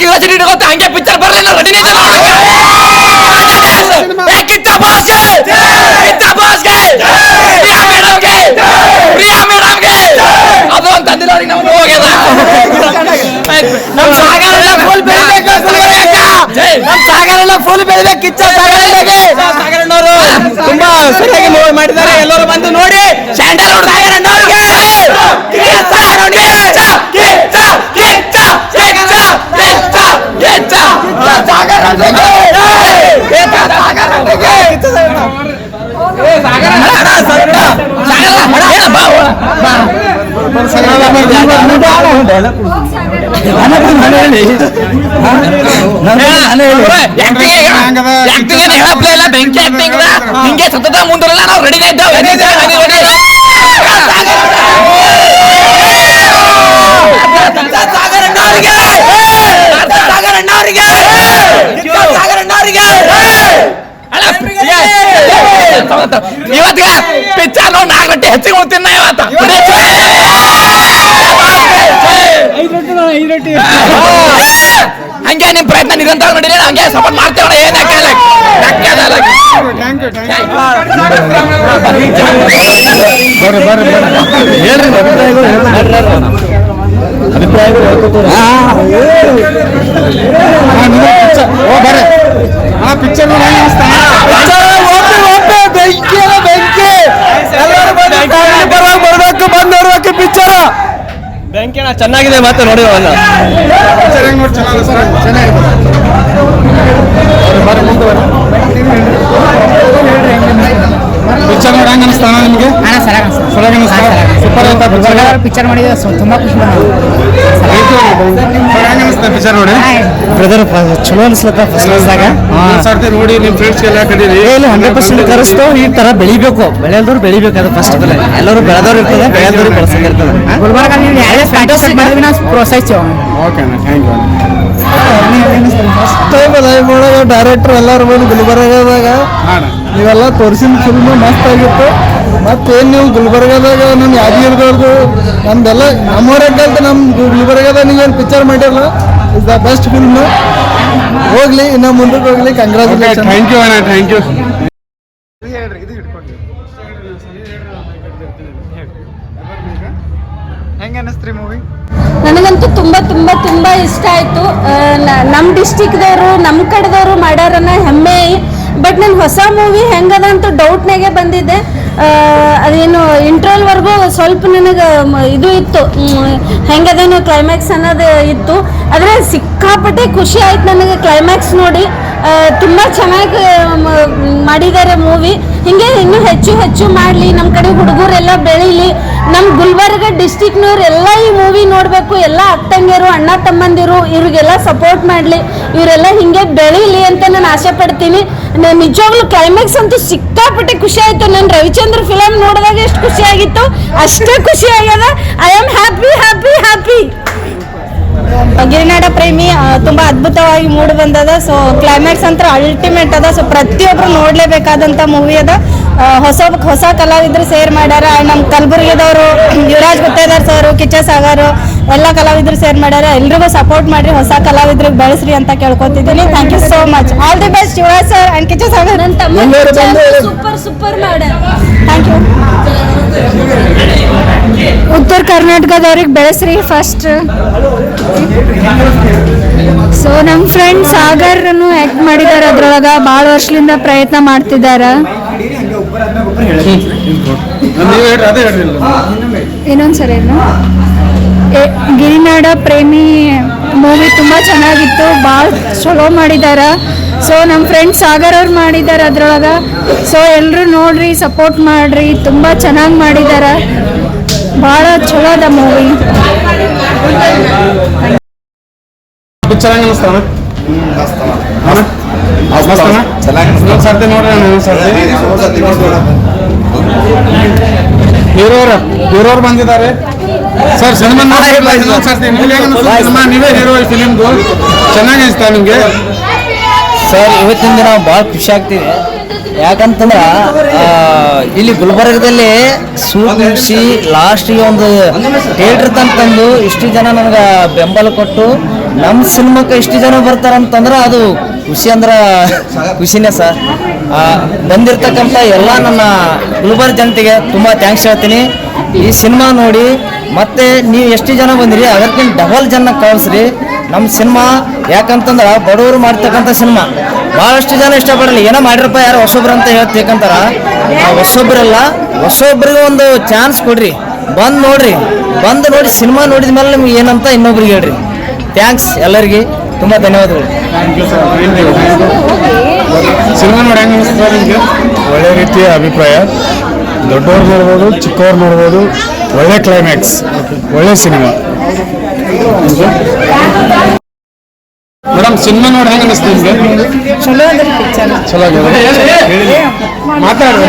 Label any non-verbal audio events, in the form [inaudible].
Curiosity ಇಟ್ಕೊತ ಹಂಗೆ picture ಬರ್ಲಿಲ್ಲ ready ಕಿತ್ತ ಬಾಸ್ಗೆ ಕಿತ್ತ ಬಾಸ್ಗೆ ಪ್ರಿಯಾ ಮೇಡಮ್ಗೆ ಪ್ರಿಯಾ ಮೇಡಮ್ಗೆ ಅದು ಅಂತ ಅಂದಿಲ್ಲ ಅವ್ರಿಗೆ ನಾವು ಹೋಗ್ಯದ ನಮ್ ಸಾಗರ ಎಲ್ಲ ಫುಲ್ ಬೆಳಿಬೇಕು ನಮ್ ಸಾಗರ ಎಲ್ಲ ಫುಲ್ ಬೆಳಿಬೇಕು ಕಿಚ್ಚ ಸಾಗರಣ್ಣಗೆ ಸಾಗರಣ್ಣವರು ತುಂಬಾ ಸರಿಯಾಗಿ ಮೂವಿ ಮಾಡಿದ್ದಾರೆ ಎಲ್ಲರೂ ಬಂದು ನೋಡಿ ಸ್ಯಾಂಡಲ್ವುಡ್ ಸಾಗರಣ್ಣವ್ರಿಗೆ ಕಿಚ್ಚ ಸಾಗರಣ್ಣಗೆ ಕಿಚ್ಚ ಕಿಚ್ಚ ಕಿಚ್ಚ ಕಿಚ್ಚ ಕಿಚ್ಚ ಸಾಗರಣ್ಣಗೆ ಕಿಚ್ಚ ಸಾಗರಣ್ಣಗೆ ಏ ಸಾಗರ ಸಾಗರ ಸಾಗರ ಬಾ ಬಾ ಬೆಂಕಿ ಆಕ್ಟಿಂಗ್ ಹಿಂಗೆ ಸತತ ಮುಂದರಲ್ಲ ನಾವು ರೆಡಿ ಇದ್ದೇವೆ ಇವತ್ತಿಗೆ ಪಿಚ್ಚರ್ ನೋಡಿ ನಾಲ್ಕು ಗಂಟೆ ಹೆಚ್ಚಿಗೆ ಹೋಗ್ತೀನಿ ನಾ ಇವತ್ತು ಹಂಗೆ ನಿಮ್ ಪ್ರಯತ್ನ ನಿರಂತರ ನಡೀಲಿ ಹಂಗೆ ಸಪೋರ್ಟ್ ಮಾಡ್ತೇವಲ್ಲ ಏನ್ ಬರ್ರಿ ಬರ್ರಿ ಬರ್ರಿ ಹೇಳ್ರಿ ಅಭಿಪ್ರಾಯಗಳು ಅಭಿಪ್ರಾಯಗಳು ಹೇಳ್ಕೊತೀರ ಓ ಬರ್ರಿ ಆ ಪಿಕ್ಚರ್ ಬೆಂಕಿ ಚೆನ್ನಾಗಿದೆ ಮತ್ತೆ ನೋಡಿ ಚೆನ್ನಾಗಿದೆ. ಹೆಂಗ್ ಅನಿಸ್ತಾನ ನಿಮಗೆ? ಅನಿಸ್ತಾ ಸೂಪರ್ ಅಂತ ಪಿಕ್ಚರ್ ಪಿಕ್ಚರ್ ಮಾಡಿದ ತುಂಬ ತುಂಬಾ ಖುಷಿ ಅನಿಸ್ತಾ ಪಿಕ್ಚರ್ ನೋಡಿ. ಬ್ರದರ್ ಚಲೋ ಅನ್ಸ್ಲತ್ತ ಫಸ್ಟ್ ಕ್ಲಾಸ್ದಾಗ ಸರ್ತಿ ನೋಡಿ ನಿಮ್ ಫ್ರೆಂಡ್ಸ್ ಎಲ್ಲ ಕರೀರಿ. ಹಂಡ್ರೆಡ್ ಪರ್ಸೆಂಟ್ ಕರೆಸ್ತು. ಈ ತರ ಬೆಳಿಬೇಕು. ಬೆಳೆಯೋದವ್ರು ಬೆಳಿಬೇಕು ಅದು ಫಸ್ಟ್ ಆಫ್ ಎಲ್ಲರೂ ಬೆಳೆದವ್ರು ಇರ್ತದೆ ಬೆಳೆದವ್ರು ಬೆಳೆಸಂಗಿರ್ತದೆ ಗುಲ್ಬರ್ಗ ನೀವು ಯಾರೇ ಫ್ಯಾಂಟಸಿ ಮಾಡಿದ್ವಿ ನಾವು ಪ್ರೋತ್ಸಾಹಿಸ್ತೇವೆ ಓಕೆ ಅಣ್ಣ thank you first time live ಒಳಗೆ ಡೈರೆಕ್ಟರ್ ಎಲ್ಲರೂ ಬಂದು ಗುಲ್ಬರ್ಗದಾಗ. ನೀವೆಲ್ಲ ತೋರಿಸಿದ ಫಿಲ್ಮ್ ಮಸ್ತ್ ಆಗಿತ್ತು ಮತ್ತೇನು ನೀವು ಗುಲ್ಬರ್ಗದಾಗ ನಮ್ಮ ಯಾದಗಿರಿದವ್ರದ್ದು ನಮ್ದೆಲ್ಲ ಕಲ್ತು ನಮ್ಮ ಗುಲ್ಬರ್ಗದಾಗ ನೀವೇನು ಪಿಕ್ಚರ್ ಮಾಡಿರಲ್ಲ ಇಸ್ ದ ಬೆಸ್ಟ್ ಫಿಲ್ಮ್ ಹೋಗ್ಲಿ ಇನ್ನು ಮುಂದಕ್ಕೆ ಹೋಗ್ಲಿ. ಕಂಗ್ರಾಚುಲೇಷನ್ ಥ್ಯಾಂಕ್ ಯು ಅಣ್ಣ ಥ್ಯಾಂಕ್ ಯು ಹೆಂಗೆ ಅನಿಸ್ತ್ರಿ ಮೂವಿ ನನಗಂತೂ ತುಂಬಾ ತುಂಬಾ ತುಂಬಾ ಇಷ್ಟ ಆಯಿತು. ನಮ್ಮ ಡಿಸ್ಟಿಕ್ದವರು ನಮ್ಮ ಕಡೆದವರು ಮಾಡ್ಯಾರನ್ನ ಹೆಮ್ಮೆ. ಬಟ್ ನಾನು ಹೊಸ ಮೂವಿ ಹೆಂಗದ ಅಂತ ಡೌಟ್ನಾಗೆ ಬಂದಿದ್ದೆ ಅದೇನು ಇಂಟ್ರೋಲ್ವರೆಗೂ ಸ್ವಲ್ಪ ನನಗೆ ಇದು ಇತ್ತು. ಹೆಂಗದೇನು ಕ್ಲೈಮ್ಯಾಕ್ಸ್ ಅನ್ನೋದು ಇತ್ತು. ಆದರೆ ಸಿಕ್ಕಾಪಟ್ಟೆ ಖುಷಿ ಆಯ್ತು ನನಗೆ ಕ್ಲೈಮ್ಯಾಕ್ಸ್ ನೋಡಿ. ತುಂಬ ಚೆನ್ನಾಗಿ ಮಾಡಿದ್ದಾರೆ ಮೂವಿ ಹಿಂಗೆ ಇನ್ನೂ ಹೆಚ್ಚು ಹೆಚ್ಚು ಮಾಡಲಿ. ನಮ್ಮ ಕಡೆ ಹುಡುಗರೆಲ್ಲ ಬೆಳೀಲಿ. ನಮ್ಮ ಗುಲ್ಬರ್ಗ ಡಿಸ್ಟಿಕ್ನವ್ರೆಲ್ಲ ಈ ಮೂವಿ ನೋಡಬೇಕು ಎಲ್ಲ ಅಕ್ಕಂಗಿರು ಅಣ್ಣ ತಮ್ಮಂದಿರು, ಇವ್ರಿಗೆಲ್ಲ ಸಪೋರ್ಟ್ ಮಾಡಲಿ. ಇವರೆಲ್ಲ ಹಿಂಗೆ ಬೆಳೀಲಿ ಅಂತ ನಾನು ಆಸೆ ಪಡ್ತೀನಿ. ನಾನು ನಿಜವಾಗ್ಲೂ ಕ್ಲೈಮ್ಯಾಕ್ಸ್ ಅಂತೂ ಸಿಕ್ಕಾಪಟ್ಟೆ ಖುಷಿ ಆಯಿತು. ನಾನು ರವಿಚಂದ್ರ ಫಿಲಮ್ ನೋಡಿದಾಗ ಎಷ್ಟು ಖುಷಿ ಆಗಿತ್ತು. ಅಷ್ಟೇ ಖುಷಿ ಆಗ್ಯದ. I am happy happy happy Girinada Premi ತುಂಬಾ ಅದ್ಭುತವಾಗಿ ಮೂಡಿ ಬಂದದ. ಸೊ ಕ್ಲೈಮ್ಯಾಕ್ಸ್ ಅಂತ ಅಲ್ಟಿಮೇಟ್ ಅದ. ಸೊ ಪ್ರತಿಯೊಬ್ರು ನೋಡ್ಲೇಬೇಕಾದಂತ ಮೂವಿ ಅದ. ಹೊಸ ಹೊಸ ಕಲಾವಿದ್ರು ಸೇರ್ ಮಾಡ್ಯಾರ. ನಮ್ಮ ಕಲಬುರ್ಗಿದವರು, [clears throat] ಯುವರಾಜ್ ಗುತ್ತೇದಾರ್ ಸರ್, ಕಿಚ್ಚ ಸಾಗರ್ ಎಲ್ಲ ಕಲಾವಿದರು ಸೇರ್ ಮಾಡ್ಯಾರ. ಎಲ್ರಿಗೂ ಸಪೋರ್ಟ್ ಮಾಡ್ರಿ ಹೊಸ ಕಲಾವಿದ್ರಿಗೆ ಬೆಳೆಸ್ರಿ ಅಂತ ಕೇಳ್ಕೊತಿದ್ದೀನಿ. Thank you so much all the best Yuva sir and Kiccha sir super super ಮಾಡ್ಯಾರ. ಥ್ಯಾಂಕ್ ಯು ಉತ್ತರ ಕರ್ನಾಟಕದವ್ರಿಗೆ ಬೆಳೆಸ್ರಿ ಫಸ್ಟ್ ಸೊ ನಮ್ಮ ಫ್ರೆಂಡ್ ಸಾಗರ್ನು ಆ್ಯಕ್ಟ್ ಮಾಡಿದ್ದಾರೆ ಅದ್ರೊಳಗೆ. ಭಾಳ ವರ್ಷದಿಂದ ಪ್ರಯತ್ನ ಮಾಡ್ತಿದ್ದಾರೆ ಇನ್ನೊಂದ್ಸರಿ ಹೇಳ್ರಿ. ಗಿರಿನಾಡ ಪ್ರೇಮಿ ಮೂವಿ ತುಂಬ ಚೆನ್ನಾಗಿತ್ತು. ಭಾಳ ಚಲೋ ಮಾಡಿದ್ದಾರೆ ಸೊ ನಮ್ಮ ಫ್ರೆಂಡ್ ಸಾಗರ್ ಅವ್ರು ಮಾಡಿದ್ದಾರೆ ಅದರೊಳಗೆ. ಸೊ ಎಲ್ಲರೂ ನೋಡ್ರಿ ಸಪೋರ್ಟ್ ಮಾಡ್ರಿ. ತುಂಬ ಚೆನ್ನಾಗಿ ಮಾಡಿದ್ದಾರೆ ಭಾಳ ಚಲೋ ಅದ ಮೂವಿ ಹೀರೋರ್ ಬಂದಿದ್ದಾರೆ. ಸರ್ ಸಿನಿಮಾ ಸಿನಿಮಾ ನೀವೇ ಹೀರೋ ಈ ಫಿಲಿಮ್ದು? ಚೆನ್ನಾಗಿ ಅನಿಸ್ತಾ ನಿಮಗೆ? ಸರ್ ಇವತ್ತಿನ ದಿನ ಭಾಳ ಖುಷಿ ಆಗ್ತೀವಿ. ಯಾಕಂತಂದ್ರೆ ಇಲ್ಲಿ ಗುಲ್ಬರ್ಗದಲ್ಲಿ ಮುಗಿಸಿ ಲಾಸ್ಟಿಗೆ ಒಂದು ಥಿಯೇಟ್ರ್ ತಂದು ಇಷ್ಟು ಜನ ನನಗೆ ಬೆಂಬಲ ಕೊಟ್ಟು ನಮ್ಮ ಸಿನಿಮಾಕ್ಕೆ ಇಷ್ಟು ಜನ ಬರ್ತಾರಂತಂದ್ರೆ ಅದು ಖುಷಿ ಅಂದ್ರೆ ಖುಷಿನೇ ಸರ್. ಬಂದಿರತಕ್ಕಂಥ ಎಲ್ಲ ನನ್ನ ಗುಲ್ಬರ್ಗ ಜನತೆಗೆ ತುಂಬ ಥ್ಯಾಂಕ್ಸ್ ಹೇಳ್ತೀನಿ. ಈ ಸಿನಿಮಾ ನೋಡಿ, ಮತ್ತೆ ನೀವು ಎಷ್ಟು ಜನ ಬಂದಿರಿ, ಅದಕ್ಕಿಂತ ಡಬಲ್ ಜನ ಕಳಿಸ್ರಿ. ನಮ್ಮ ಸಿನಿಮಾ, ಯಾಕಂತಂದ್ರೆ ಬಡವರು ಮಾಡ್ತಕ್ಕಂಥ ಸಿನಿಮಾ. ಭಾಳಷ್ಟು ಜನ ಇಷ್ಟಪಡಲ್ಲ, ಏನೋ ಮಾಡಿರಪ್ಪ ಯಾರು ಹೊಸೊಬ್ರು ಅಂತ ಹೇಳ್ತೀಕಂತಾರ ಆ ಹೊಸೊಬ್ರಲ್ಲ, ಹೊಸೊಬ್ರಿಗೆ ಒಂದು ಚಾನ್ಸ್ ಕೊಡ್ರಿ. ಬಂದು ನೋಡ್ರಿ. ಬಂದು ನೋಡಿ ಸಿನಿಮಾ ನೋಡಿದ ಮೇಲೆ ನಿಮ್ಗೆ ಏನಂತ ಇನ್ನೊಬ್ರಿಗೆ ಹೇಳ್ರಿ. ಥ್ಯಾಂಕ್ಸ್ ಎಲ್ಲರಿಗೆ. ತುಂಬ ಧನ್ಯವಾದಗಳು. ಥ್ಯಾಂಕ್ ಯು ಸರ್ ಸಿನಿಮಾ ನೋಡಿ ಹೆಂಗೆ ನಿಮಗೆ? ಒಳ್ಳೆ ರೀತಿಯ ಅಭಿಪ್ರಾಯ. ದೊಡ್ಡವ್ರು ನೋಡ್ಬೋದು ಚಿಕ್ಕವ್ರು ನೋಡ್ಬೋದು ಒಳ್ಳೆ ಕ್ಲೈಮ್ಯಾಕ್ಸ್ ಒಳ್ಳೆ ಸಿನಿಮಾ ಮೇಡಮ್ ಸಿನಿಮಾ ನೋಡಿ ಹೆಂಗೆ ಅನಿಸ್ತು ನಿಮಗೆ? ಚಲೋ ಚಲೋ ಮಾತಾಡ್ರಿ.